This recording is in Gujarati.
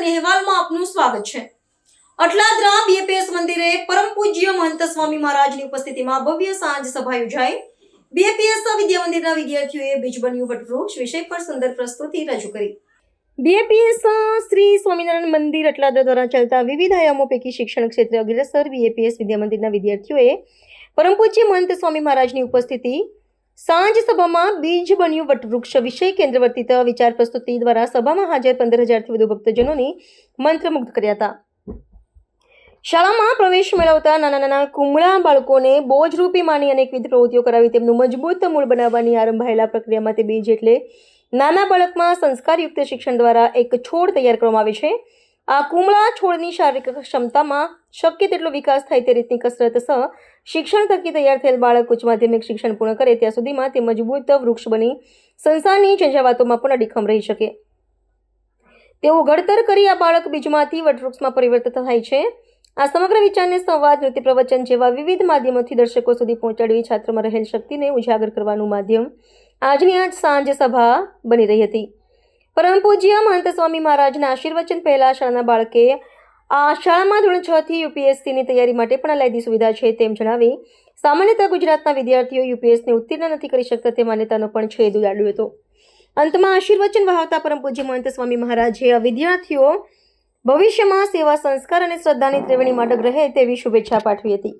અહેવાલમાં આપનું સ્વાગત છે. અટલાદરા બીએપીએસ મંદિરે પરમ પૂજ્ય મહંત સ્વામી મહારાજની ઉપસ્થિતિમાં ભવ્ય સાંજ સભા યોજાઈ. બીએપીએસ વિદ્યા મંદિરના વિદ્યાર્થીઓએ બીજ બન્યું વટવૃક્ષ વિષય પર સુંદર પ્રસ્તુતિ રજૂ કરી. બીએપીએસ શ્રી સ્વામિનારાયણ મંદિર અટલાદરા દ્વારા ચાલતા વિવિધ આયામો પૈકી શિક્ષણ ક્ષેત્રે અગ્રેસર બીએપીએસ વિદ્યા મંદિરના વિદ્યાર્થીઓએ પરમ પૂજ્ય મહંત સ્વામી મહારાજની ઉપસ્થિતિ સાંજ સભામાં બીજ બન્યું વટવૃક્ષ વિષય કેન્દ્રવર્તિત વિચાર પ્રસ્તુતિ દ્વારા સભામાં હાજર પંદર હજારથી વધુ ભક્તજનોને મંત્રમુગ્ધ કર્યા હતા. શાળામાં પ્રવેશ મેળવતા નાના નાના કુમળા બાળકોને બોજરૂપી માની અનેકવિધ પ્રવૃત્તિઓ કરાવી તેમનું મજબૂત મૂળ બનાવવાની આરંભાયેલા પ્રક્રિયામાં તે બીજ એટલે નાના બાળકમાં સંસ્કારયુક્ત શિક્ષણ દ્વારા એક છોડ તૈયાર કરવામાં આવે છે. આ કુમળા છોડની શારીરિક ક્ષમતામાં શક્ય તેટલો વિકાસ થાય તે રીતની કસરત સહ શિક્ષણ થકી તૈયાર થયેલ બાળક ઉચ્ચ માધ્યમિક શિક્ષણ પૂર્ણ કરે ત્યાં સુધીમાં તે મજબૂત વૃક્ષ બની સંસારની ઝંઝાવાતોમાં પણ અડીખમ રહી શકે. તેઓ ઘડતર કરી આ બાળક બીજમાંથી વટવૃક્ષમાં પરિવર્તિત થાય છે. આ સમગ્ર વિચારને સંવાદ, નૃત્ય પ્રવચન જેવા વિવિધ માધ્યમોથી દર્શકો સુધી પહોંચાડવી છાત્રમાં રહેલ શક્તિને ઉજાગર કરવાનું માધ્યમ આજની આજ સાંજ સભા બની રહી હતી. પરમ પૂજ્ય મહંત સ્વામી મહારાજના આશીર્વચન પહેલા શાળાના બાળકે, આ શાળામાં ધોરણ છ થી યુપીએસસીની તૈયારી માટે પણ અલાયદી સુવિધા છે તેમ જણાવી, સામાન્યતઃ ગુજરાતના વિદ્યાર્થીઓ યુપીએસને ઉત્તીર્ણ નથી કરી શકતા, તે માન્યતાનો પણ છેદ ઉડાડ્યો હતો. અંતમાં આશીર્વચન વહાવતા પરમ પૂજ્ય મહંત સ્વામી મહારાજે, આ વિદ્યાર્થીઓ ભવિષ્યમાં સેવા, સંસ્કાર અને શ્રદ્ધાની ત્રિવેણી માટે રહે તેવી શુભેચ્છા પાઠવી હતી.